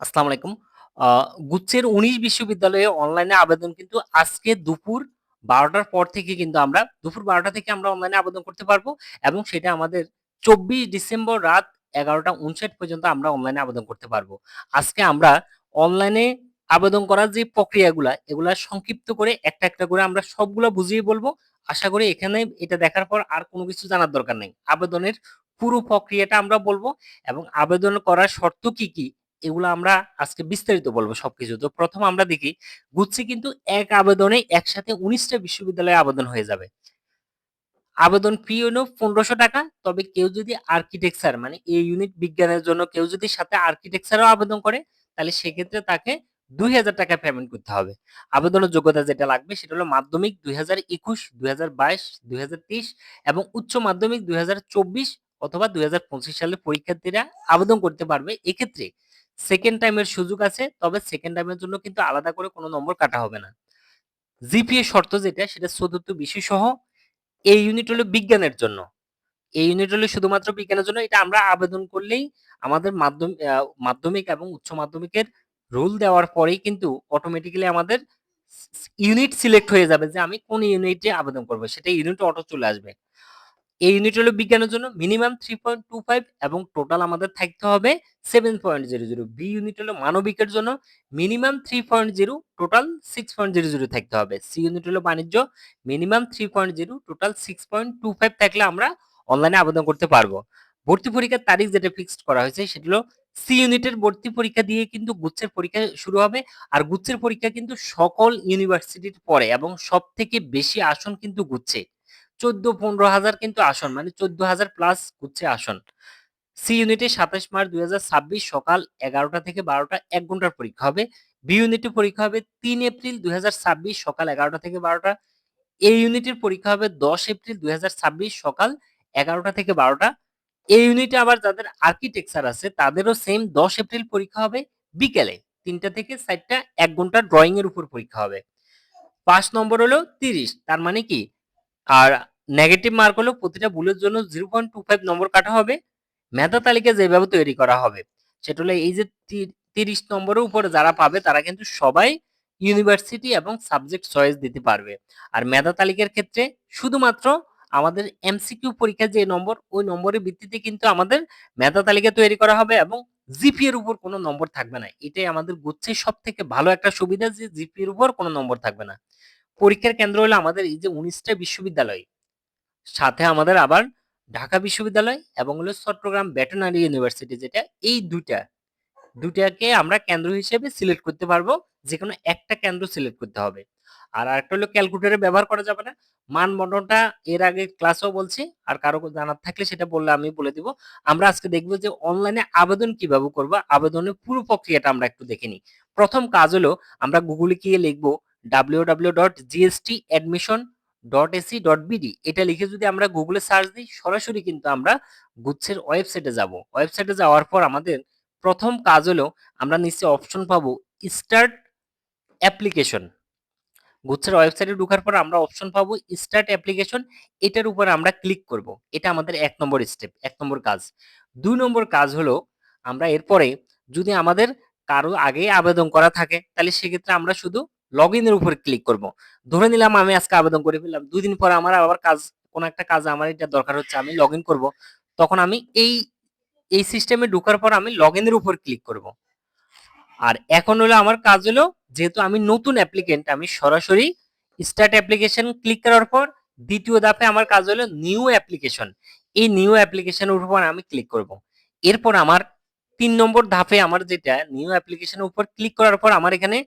আসসালামু আলাইকুম। গুচ্ছের ১৯ বিশ্ববিদ্যালয়ে অনলাইনে আবেদন কিন্তু আজকে দুপুর বারোটার পর থেকে কিন্তু আমরা দুপুর বারোটা থেকে আমরা অনলাইনে আবেদন করতে পারব এবং সেটা আমাদের ২৪ ডিসেম্বর রাত ১১টা ৫৯ পর্যন্ত আমরা অনলাইনে আবেদন করতে পারব। আজকে আমরা অনলাইনে আবেদন করার যে প্রক্রিয়াগুলা, এগুলা সংক্ষিপ্ত করে একটা, একটা করে আমরা সবগুলা বুঝিয়ে বলব। আশা করি এখানে এটা দেখার পর আর কোনো কিছু জানার দরকার নেই। আবেদনের পুরো প্রক্রিয়াটা আমরা বলব এবং আবেদন করার শর্ত কি, কি এগুলা আমরা আজকে বিস্তারিত বলব সবকিছু। তো ১ম আমরা দেখি গুচ্ছে কিন্তু এক আবেদনে একসাথে উনিশটা বিশ্ববিদ্যালয়ে আবেদন হয়ে যাবে। আবেদন ফি হলো ৳১৫০০ তবে কেউ যদি আর্কিটেকচার মানে এ ইউনিট বিজ্ঞানের জন্য কেউ যদি সাথে আর্কিটেকচারও আবেদন করে, তাহলে সেক্ষেত্রে তাকে ৳২০০০ পেমেন্ট করতে হবে। আবেদনের যোগ্যতা যেটা লাগবে সেটা হলো মাধ্যমিক ২০২১, ২০২২, ২০২৩ এবং উচ্চ মাধ্যমিক ২০২৪ অথবা ২০২৫ সালের পরীক্ষার্থীরা আবেদন করতে পারবে। এক্ষেত্রে সেকেন্ড টাইমের সুযোগ আছে। তবে সেকেন্ড টাইমের জন্য কিন্তু আলাদা করে কোনো নম্বর কাটা হবে না। জিপিএ শর্ত যেটা, সেটা চতুর্থ বিষয়সহ এই ইউনিট হলো বিজ্ঞানের জন্য। এই ইউনিট হলো শুধুমাত্র বিজ্ঞানের জন্য। এটা আমরা আবেদন করলেই আমাদের মাধ্যম মাধ্যমিক এবং উচ্চ মাধ্যমিকের রুল দেওয়ার পরেই কিন্তু অটোমেটিক্যালি আমাদের ইউনিট সিলেক্ট হয়ে যাবে যে আমি কোন ইউনিটে আবেদন করব। সেটা ইউনিট অটো চলে আসবে। এই ইউনিট হলো বিজ্ঞানের জন্য মিনিমাম 3.25 এবং টোটাল আমাদের থাকতে হবে 7.00 বি ইউনিট হলো মানবিকের জন্য মিনিমাম 3.0 টোটাল 6.00 থাকতে হবে। সি ইউনিট হলো বাণিজ্য মিনিমাম 3.0 টোটাল 6.25 থাকলে আমরা অনলাইনে আবেদন করতে পারব। ভর্তি পরীক্ষার তারিখ যেটা ফিক্সড করা হয়েছে সেটা হলো সি ইউনিটের ভর্তি পরীক্ষা দিয়ে কিন্তু গুচ্ছের পরীক্ষা শুরু হবে। আর গুচ্ছের পরীক্ষা কিন্তু সকল ইউনিভার্সিটির পরে এবং সবথেকে বেশি আসন কিন্তু গুচ্ছে। ১৪-১৫ হাজার কিন্তু আসন মানে ১৪,০০০ প্লাস গুচ্ছে আসন। সি ইউনিটে ২৭ মার্চ ২০২৬ সকাল এগারোটা থেকে বারোটা এক ঘণ্টার পরীক্ষা হবে। বি ইউনিটের পরীক্ষা হবে তিন এপ্রিল ২০২৬ সকাল এগারোটা থেকে বারোটা এ ইউনিটের পরীক্ষা হবে ১০ এপ্রিল ২০২৬ সকাল এগারোটা থেকে ১২ টা। এই ইউনিটে আবার যাদের আর্কিটেকচার আছে তাদেরও সেম ১০ এপ্রিল পরীক্ষা হবে বিকেলে তিনটা থেকে ৪ টা ১ ঘণ্টা ড্রইং এর উপর পরীক্ষা হবে। পাঁচ নম্বর হলো ৩০ তার মানে কি? আর নেগেটিভ মার্ক হলো প্রতিটা ভুলের জন্য 0.25 নম্বর কাটা হবে। মেধা তালিকা যেভাবে তৈরি করা হবে, সেটা হলো এই যে তি ৩০ নম্বরের উপরে যারা পাবে, তারা কিন্তু সবাই ইউনিভার্সিটি এবং সাবজেক্ট চয়েস দিতে পারবে। আর মেধা তালিকার ক্ষেত্রে শুধুমাত্র আমাদের এমসিকিউ পরীক্ষার যে নম্বর, ওই নম্বরের ভিত্তিতে কিন্তু আমাদের মেধা তালিকা তৈরি করা হবে এবং জিপি এর উপর কোনো নম্বর থাকবে না। এটাই আমাদের গুচ্ছের সবথেকে ভালো একটা সুবিধা যে জিপি এর উপর কোনো নম্বর থাকবে না। পরীক্ষার কেন্দ্র হলো আমাদের এই যে উনিশটা বিশ্ববিদ্যালয়। সাথে আমাদের আবার ঢাকা বিশ্ববিদ্যালয় এবং হলো চট্টগ্রাম ভেটেরিনারি ইউনিভার্সিটি যেটা এই ২ টা, ২ টাকে আমরা কেন্দ্র হিসেবে সিলেক্ট করতে পারব। যেকোনো একটা কেন্দ্র সিলেক্ট করতে হবে। আর আরেকটা হলো ক্যালকুলেটর ব্যবহার করা যাবে না। মানবন্টনটা এর আগে ক্লাসেও বলছি। আর কারও জানার থাকলে সেটা বললে আমি বলে দিব। আমরা আজকে দেখব যে অনলাইনে আবেদন কীভাবে করব? আবেদনের পুরো প্রক্রিয়াটা আমরা একটু দেখে নিই। ১ম কাজ হলো আমরা গুগলে গিয়ে লিখব www.gstadmission.ac.bd এটা লিখে যদি আমরা গুগলে সার্চ দিই সরাসরি কিন্তু আমরা গুচ্ছের ওয়েবসাইটে যাব। ওয়েবসাইটে যাওয়ার পর আমাদের প্রথম কাজ হলো আমরা নিচে অপশন পাবো স্টার্ট অ্যাপ্লিকেশন। গুচ্ছের ওয়েবসাইটে ঢোকার পর আমরা অপশন পাবো স্টার্ট অ্যাপ্লিকেশন এটার উপরে আমরা ক্লিক করব। এটা আমাদের এক নম্বর স্টেপ, এক নম্বর কাজ। দুই নম্বর কাজ হলো আমরা এরপরে যদি আমাদের কারও আগেই আবেদন করা থাকে তাহলে সেক্ষেত্রে আমরা শুধু লগইন ইনের উপর ক্লিক করব। ধরে নিলাম আমি আজকে আবেদন করে ফেললাম। ২ দিন পরে আমার আবার কাজ কোন একটা কাজে আমার এটা দরকার হচ্ছে আমি লগ ইন করব। তখন আমি এই, এই সিস্টেমে ঢোকার পর আমি লগ ইনের উপর ক্লিক করব। আর এখন হলো আমার কাজ হলো যেহেতু আমি নতুন অ্যাপ্লিকেন্ট আমি সরাসরি স্টার্ট অ্যাপ্লিকেশন ক্লিক করার পর দ্বিতীয় ধাপে আমার কাজ হলো নিউ অ্যাপ্লিকেশন। এই নিউ অ্যাপ্লিকেশনের উপর আমি ক্লিক করব। এরপর আমার তিন নম্বর ধাপে আমার যেটা নিউ অ্যাপ্লিকেশনের উপর ক্লিক করার পর আমার এখানে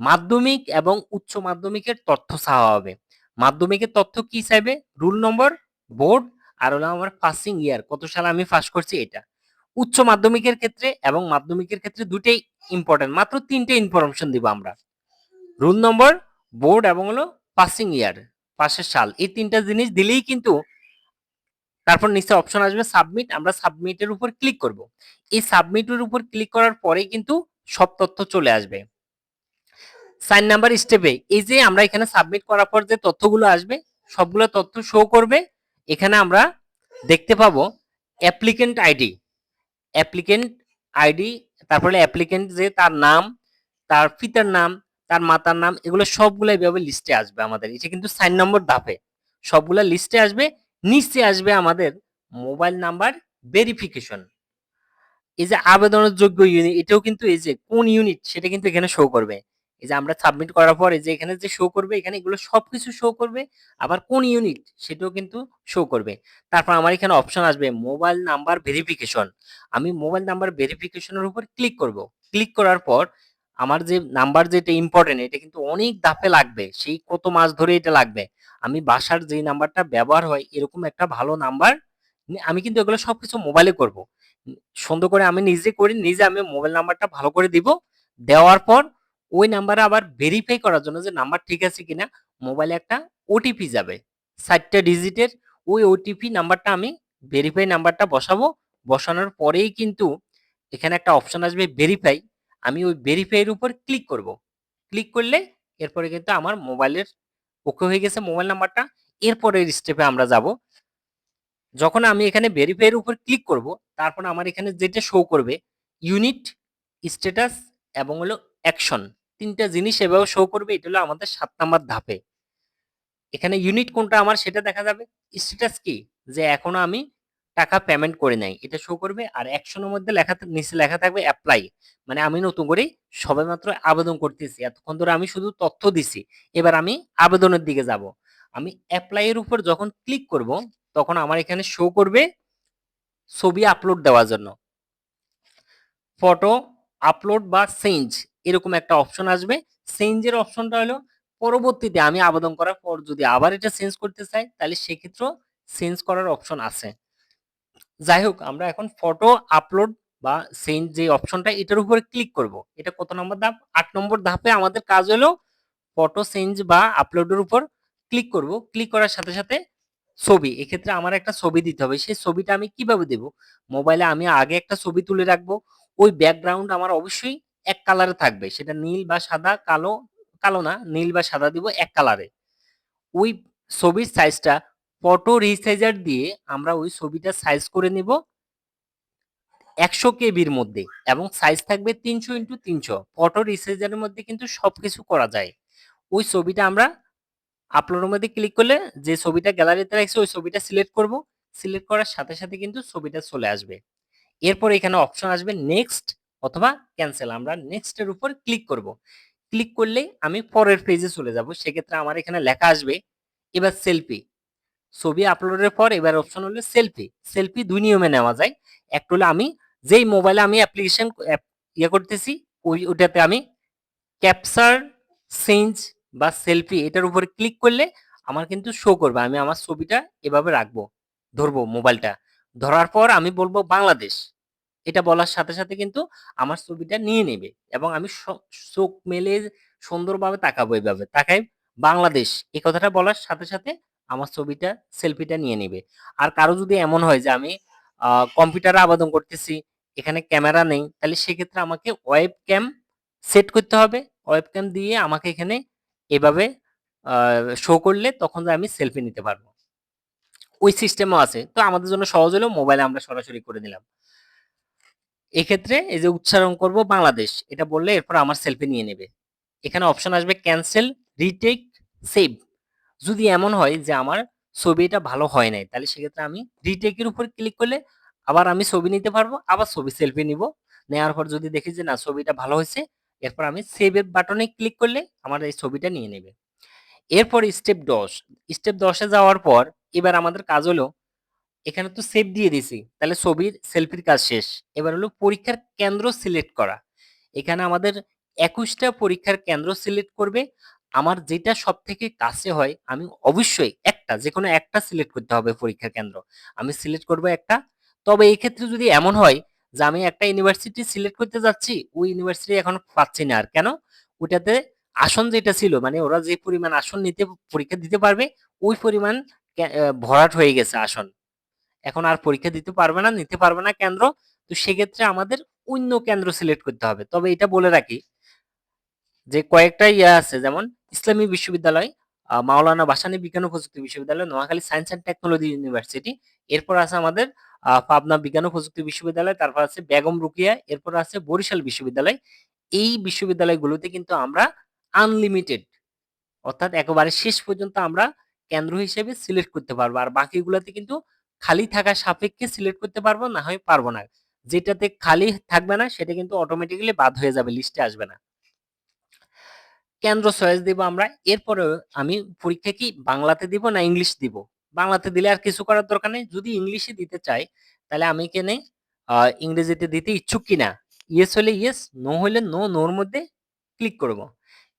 মাধ্যমিক এবং উচ্চ মাধ্যমিকের তথ্য চাওয়া হবে। মাধ্যমিকের তথ্য কি চাইবে? রুল নম্বর, বোর্ড আর হলো আমার পাসিং ইয়ার কত সালে আমি পাস করছি এটা। উচ্চ মাধ্যমিকের ক্ষেত্রে এবং মাধ্যমিকের ক্ষেত্রে ২ টাই ইম্পোর্টেন্ট। মাত্র তিনটে ইনফরমেশন দিব আমরা। রুল নম্বর, বোর্ড এবং হলো পাসিং ইয়ার, পাসের সাল। এই ৩ টা জিনিস দিলেই কিন্তু তারপর নিচে অপশন আসবে সাবমিট। আমরা সাবমিটের উপর ক্লিক করব। এই সাবমিটের উপর ক্লিক করার পরেই কিন্তু সব তথ্য চলে আসবে। ৪ নাম্বার স্টেপে এই যে আমরা এখানে সাবমিট করার পর যে তথ্যগুলো আসবে সবগুলো তথ্য শো করবে। এখানে আমরা দেখতে পাবো অ্যাপ্লিকেন্ট আইডি। অ্যাপ্লিকেন্ট আইডি তারপরে অ্যাপ্লিকেন্ট যে তার নাম, তার পিতার নাম, তার মাতার নাম এগুলো সবগুলো এভাবে লিস্টে আসবে আমাদের। এটা কিন্তু সাইন নম্বর ধাপে। সবগুলো লিস্টে আসবে। নিচে আসবে আমাদের মোবাইল নাম্বার ভেরিফিকেশন। এই যে আবেদনের যোগ্য ইউনিট এটাও কিন্তু এই যে কোন ইউনিট সেটা কিন্তু এখানে শো করবে। এই যে আমরা সাবমিট করার পর যে এখানে যে শো করবে এখানে এগুলো সবকিছু শো করবে। আবার কোন ইউনিট সেটাও কিন্তু শো করবে। তারপর আমার এখানে অপশন আসবে মোবাইল নাম্বার ভেরিফিকেশন। আমি মোবাইল নাম্বার ভেরিফিকেশনের উপর ক্লিক করব। ক্লিক করার পর আমার যে নাম্বার যেটা ইম্পর্টেন্ট এটা কিন্তু অনেক ধাপে লাগবে। সেই কত মাস ধরে এটা লাগবে। আমি বাসার যেই নাম্বারটা ব্যবহার হয় এরকম একটা ভালো নাম্বার আমি কিন্তু এগুলো সবকিছু মোবাইলে করব। সুন্দর করে আমি নিজে করি, নিজে আমি মোবাইল নাম্বারটা ভালো করে দিব। দেওয়ার পর ওই নাম্বারে আবার ভেরিফাই করার জন্য যে নাম্বার ঠিক আছে কিনা মোবাইলে একটা ওটিপি যাবে। ৪ টা ডিজিটের ওই ওটিপি নাম্বারটা আমি ভেরিফাই নাম্বারটা বসাবো। বসানোর পরেই কিন্তু এখানে একটা অপশন আসবে ভেরিফাই। আমি ওই ভেরিফাইয়ের উপর ক্লিক করব। ক্লিক করলে এরপরে কিন্তু আমার মোবাইলের ওকে হয়ে গেছে মোবাইল নাম্বারটা। এরপরের স্টেপে আমরা যাব। যখন আমি এখানে ভেরিফাইয়ের উপর ক্লিক করব, তারপর আমার এখানে যেটা শো করবে ইউনিট, স্ট্যাটাস এবং হলো অ্যাকশন ৩ টা জিনিস এভাবে শো করবে। এটা হলো আমাদের সাত নাম্বার ধাপে। এখানে ইউনিট কোনটা আমার সেটা দেখা যাবে। স্ট্যাটাস কি? যে এখনও আমি টাকা পেমেন্ট করি নাই। এটা শো করবে। আর অ্যাকশনের মধ্যে লেখা নিচে লেখা থাকবে অ্যাপ্লাই মানে আমি নতুন করে সবেমাত্র আবেদন করতেছি। এতক্ষণ ধরে আমি শুধু তথ্য দিছি। এবার আমি আবেদনের দিকে যাব। আমি এপ্লাই এর উপর যখন ক্লিক করব, তখন আমার এখানে শো করবে ছবি আপলোড দেওয়ার জন্য। ফটো আপলোড বা চেঞ্জ এরকম একটা অপশন আসবে। চেঞ্জ এর অপশনটা হলো পরবর্তীতে আমি আবেদন করার পর যদি আবার এটা চেঞ্জ করতে চাই তাহলে সেক্ষেত্রেও চেঞ্জ করার অপশন আছে। যাই হোক আমরা এখন ফটো আপলোড বা চেঞ্জ যে অপশনটা এটার উপরে ক্লিক করব। এটা কত নম্বর ধাপ? আট নম্বর ধাপে আমাদের কাজ হলো ফটো চেঞ্জ বা আপলোডের উপর ক্লিক করব। ক্লিক করার সাথে, সাথে ছবি। এক্ষেত্রে আমার একটা ছবি দিতে হবে। সেই ছবিটা আমি কীভাবে দেব? মোবাইলে আমি আগে একটা ছবি তুলে রাখব। ওই ব্যাকগ্রাউন্ড আমার অবশ্যই এক কালারে থাকবে। সেটা নীল বা সাদা, কালো, কালো না নীল বা সাদা দিব এক কালারে। ওই ছবির সাইজটা ফটো রিসাইজার দিয়ে আমরা ওই ছবিটা সাইজ করে নিব ১০০ কেবির মধ্যে এবং সাইজ থাকবে ৩০০ ইনটু ৩০০ ফটো রিসাইজারের মধ্যে কিন্তু সব কিছু করা যায়। ওই ছবিটা আমরা আপলোডের মধ্যে ক্লিক করলে যে ছবিটা গ্যালারিতে রাখছি ওই ছবিটা সিলেক্ট করব। সিলেক্ট করার সাথে, সাথে কিন্তু ছবিটা চলে আসবে। এরপর এখানে অপশন আসবে নেক্সট অথবা ক্যান্সেল আমরা নেক্সট এর উপর ক্লিক করব। ক্লিক করলে আমি পরের পেজে চলে যাব। সেক্ষেত্রে আমার এখানে লেখা আসবে, এবার সেলফি। ছবি আপলোডের পর এবার অপশন হলো সেলফি। সেলফি দুই নিয়মে নেওয়া যায়। একটা হলো আমি যেই মোবাইলে আমি অ্যাপ্লিকেশন অ্যাপ ইয়ে করতেছি, ওই ওটাতে আমি ক্যাপচার চেঞ্জ বা সেলফি এটার উপরে ক্লিক করলে আমার কিন্তু শো করবে। আমি আমার ছবিটা এভাবে রাখব। ধরবো মোবাইলটা। ধরার পর আমি বলব বাংলাদেশ। এটা বলার সাথে, সাথে কিন্তু আমার ছবিটা নিয়ে নেবে এবং আমি চোখ মেলে সুন্দরভাবে তাকাবো এভাবে। তাকাই বাংলাদেশ এই কথাটা বলার সাথে, সাথে আমার ছবিটা সেলফিটা নিয়ে নিবে। আর কারও যদি এমন হয় যে আমি কম্পিউটারে আবেদন করতেছি, এখানে ক্যামেরা নেই, তাহলে সেক্ষেত্রে আমাকে ওয়েব ক্যাম সেট করতে হবে। ওয়েব ক্যাম দিয়ে আমাকে এখানে এভাবে শো করলে তখন আমি সেলফি নিতে পারব। ওই সিস্টেমও আছে। তো আমাদের জন্য সহজ হলেও মোবাইলে আমরা সরাসরি করে নিলাম। এক্ষেত্রে এই যে উচ্চারণ করব বাংলাদেশ। এটা বললে এরপর আমার সেলফি নিয়ে নেবে। এখানে অপশন আসবে ক্যান্সেল রিটেক, সেভ। যদি এমন হয় যে আমার ছবিটা ভালো হয় নাই, তাহলে সেক্ষেত্রে আমি রিটেক এর উপর ক্লিক করলে আবার আমি ছবি নিতে পারব। আবার ছবি সেলফি নিব। নেওয়ার পর যদি দেখি যে না ছবিটা ভালো হয়েছে এরপর আমি সেভ এর বাটনে ক্লিক করলে আমার এই ছবিটা নিয়ে নেবে। এরপর স্টেপ ১০ স্টেপ ১০ এ যাওয়ার পর এবার আমাদের কাজ হলো এখানে তো সেভ দিয়ে দিছি। তাহলে ছবির সেলফির কাজ শেষ। এবার হলো পরীক্ষার কেন্দ্র সিলেক্ট করা। এখানে আমাদের একুশটা পরীক্ষার কেন্দ্র সিলেক্ট করবে। আমার যেটা সব থেকে কাছে হয় আমি অবশ্যই একটা যেকোনো একটা সিলেক্ট করতে হবে পরীক্ষার কেন্দ্র। আমি সিলেক্ট করব একটা। তবে এই ক্ষেত্রে যদি এমন হয় যে আমি একটা ইউনিভার্সিটি সিলেক্ট করতে যাচ্ছি, ওই ইউনিভার্সিটি এখন পাচ্ছি না আর। কেন? ওটাতে আসন যেটা ছিল মানে ওরা যে পরিমাণ আসন নিতে পরীক্ষা দিতে পারবে, ওই পরিমাণ ভরাট হয়ে গেছে আসন। এখন আর পরীক্ষা দিতে পারবে না, নিতে পারবে না কেন্দ্র। তো সেক্ষেত্রে আমাদের অন্য কেন্দ্র সিলেক্ট করতে হবে। তবে এটা বলে রাখি যে কয়েকটা ইয়ে আছে যেমন ইসলামী বিশ্ববিদ্যালয়, মাওলানা ভাসানী বিজ্ঞান ও প্রযুক্তি বিশ্ববিদ্যালয়, Noakhali Science and Technology University. এরপর আছে আমাদের পাবনা বিজ্ঞান ও প্রযুক্তি বিশ্ববিদ্যালয়, তারপর আছে বেগম রুকিয়া এরপর আছে বরিশাল বিশ্ববিদ্যালয়। এই বিশ্ববিদ্যালয়গুলোতে কিন্তু আমরা আনলিমিটেড অর্থাৎ একেবারে শেষ পর্যন্ত আমরা কেন্দ্র হিসেবে সিলেক্ট করতে পারব। আর বাকিগুলোতে কিন্তু খালি থাকা সাপেক্ষে সিলেক্ট করতে পারব, না হয় পারব না। যেটাতে খালি থাকবে না সেটা কিন্তু অটোমেটিক্যালি বাদ হয়ে যাবে, লিস্টে আসবে না। কেন্দ্র চয়েস দিব আমরা। এরপরেও আমি পরীক্ষা কি বাংলাতে দিব না ইংলিশ দিব? বাংলাতে দিলে আর কিছু করার দরকার নেই। যদি ইংলিশে দিতে চাই, তাহলে আমি কেনে ইংরেজিতে দিতে ইচ্ছুক কিনা? ইয়েস হলে ইয়েস, নো হলে নো, নোর মধ্যে ক্লিক করব।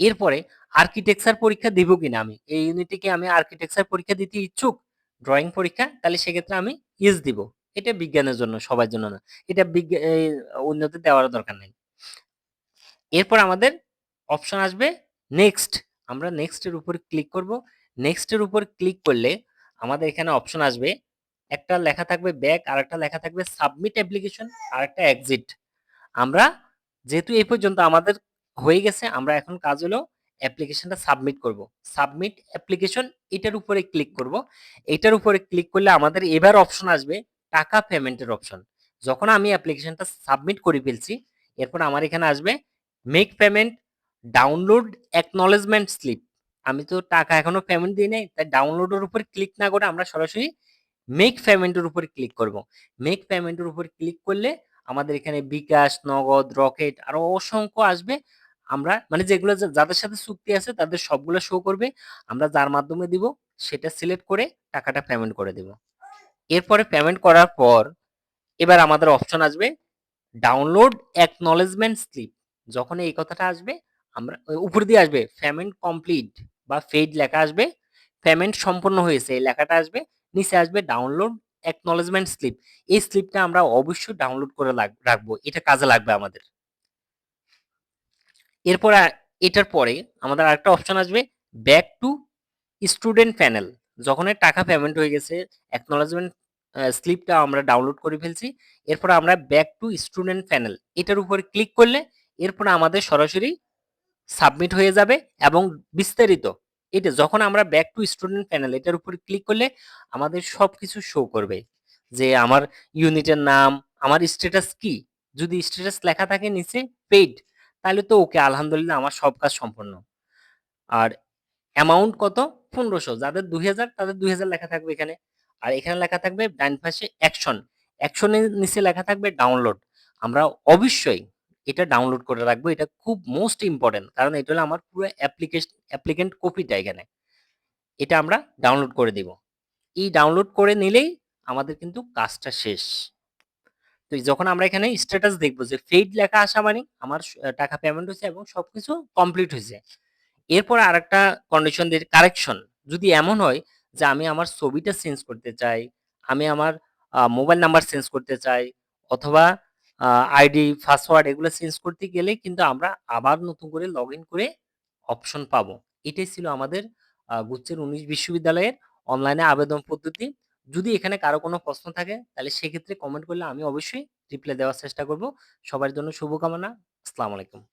এরপরে আর্কিটেকচার পরীক্ষা দিব কিনা আমি? এই ইউনিটে কি আমি আর্কিটেকচার পরীক্ষা দিতে ইচ্ছুক? ড্রইং পরীক্ষা? তাহলে সেক্ষেত্রে আমি ইয়েস দিব। এটা বিজ্ঞানের জন্য, সবার জন্য না। এটা এই দেওয়ার দরকার নেই। এরপর আমাদের অপশন আসবে নেক্সট। আমরা নেক্সটের উপর ক্লিক করব। নেক্সটের উপর ক্লিক করলে আমাদের এখানে অপশন আসবে। একটা লেখা থাকবে ব্যাক, আর একটা লেখা থাকবে সাবমিট অ্যাপ্লিকেশন, আর একটা এক্সিট। আমরা যেহেতু এই পর্যন্ত আমাদের হয়ে গেছে, আমরা এখন কাজ হলো অ্যাপ্লিকেশনটা সাবমিট করব। সাবমিট অ্যাপ্লিকেশন এটার উপরে ক্লিক করব। এটার উপরে ক্লিক করলে আমাদের এবার অপশন আসবে টাকা পেমেন্টের অপশন। যখন আমি অ্যাপ্লিকেশনটা সাবমিট করে ফেলছি, এরপর আমার এখানে আসবে make payment, download acknowledgement slip. আমি তো টাকা এখনও পেমেন্ট দিই নাই, তাই ডাউনলোডের উপর ক্লিক না করে আমরা সরাসরি মেক পেমেন্টের উপরে ক্লিক করব। মেক পেমেন্টের উপর ক্লিক করলে আমাদের এখানে বিকাশ, নগদ, রকেট আরও অসংখ্য আসবে। আমরা মানে যেগুলো যাদের সাথে চুক্তি আছে তাদের সবগুলো শো করবে। আমরা যার মাধ্যমে দিব সেটা সিলেক্ট করে টাকাটা পেমেন্ট করে দিব। এরপরে পেমেন্ট করার পর এবার আমাদের অপশন আসবে ডাউনলোড অ্যাকনলেজমেন্ট স্লিপ। যখন এই কথাটা আসবে, আমরা উপর দিয়ে আসবে পেমেন্ট কমপ্লিট বা পেইড লেখা আসবে। পেমেন্ট সম্পন্ন হয়েছে, এই লেখাটা আসবে। নিচে আসবে ডাউনলোড অ্যাকনলেজমেন্ট স্লিপ। এই স্লিপটা আমরা অবশ্যই ডাউনলোড করে রাখব। এটা কাজে লাগবে আমাদের। এরপর এটার পরে আমাদের আরেকটা অপশন আসবে ব্যাক টু স্টুডেন্ট প্যানেল। যখন টাকা পেমেন্ট হয়ে গেছে, অ্যাকনলেজমেন্ট স্লিপটা আমরা ডাউনলোড করে ফেলছি। এরপর আমরা ব্যাক টু স্টুডেন্ট প্যানেল এটার উপরে ক্লিক করলে এরপর আমাদের সরাসরি সাবমিট হয়ে যাবে এবং বিস্তারিত এটা যখন আমরা ব্যাক টু স্টুডেন্ট প্যানেল এটার উপরে ক্লিক করলে আমাদের সব কিছু শো করবে। যে আমার ইউনিটের নাম, আমার স্ট্যাটাস কি? যদি স্ট্যাটাস লেখা থাকে নিচে পেইড তাহলে তো ওকে আলহামদুলিল্লাহ আমার সব কাজ সম্পন্ন। আর অ্যামাউন্ট কত? পনেরোশো যাদের ২০০০ তাদের ২০০০ লেখা থাকবে এখানে। আর এখানে লেখা থাকবে ডান পাশে অ্যাকশন। অ্যাকশনের নিচে লেখা থাকবে ডাউনলোড। আমরা অবশ্যই এটা ডাউনলোড করে রাখব। এটা খুব মোস্ট ইম্পোর্টেন্ট। কারণ এটা হলো আমার পুরো অ্যাপ্লিকেশ অ্যাপ্লিকেন্ট কপিটা এখানে। এটা আমরা ডাউনলোড করে দিব। এই ডাউনলোড করে নিলেই আমাদের কিন্তু কাজটা শেষ। তো যখন আমরা এখানে স্ট্যাটাস দেখব যে পেইড লেখা আসা মানে আমার টাকা পেমেন্ট হয়েছে এবং সবকিছু কমপ্লিট হয়েছে এরপর আরেকটা কন্ডিশন দিয়ে কারেকশন যদি এমন হয় যে আমি আমার ছবিটা চেঞ্জ করতে চাই, আমি আমার মোবাইল নাম্বার চেঞ্জ করতে চাই অথবা আইডি, পাসওয়ার্ড এগুলো চেঞ্জ করতে গেলে কিন্তু আমরা আবার নতুন করে লগইন করে অপশন পাবো। এটাই ছিল আমাদের গুচ্ছের ১৯ বিশ্ববিদ্যালয়ের অনলাইনে আবেদন পদ্ধতি। যদি এখানে কারও কোনো প্রশ্ন থাকে, তাহলে সেক্ষেত্রে কমেন্ট করলে আমি অবশ্যই রিপ্লাই দেওয়ার চেষ্টা করব। সবার জন্য শুভকামনা। আসসালামু আলাইকুম।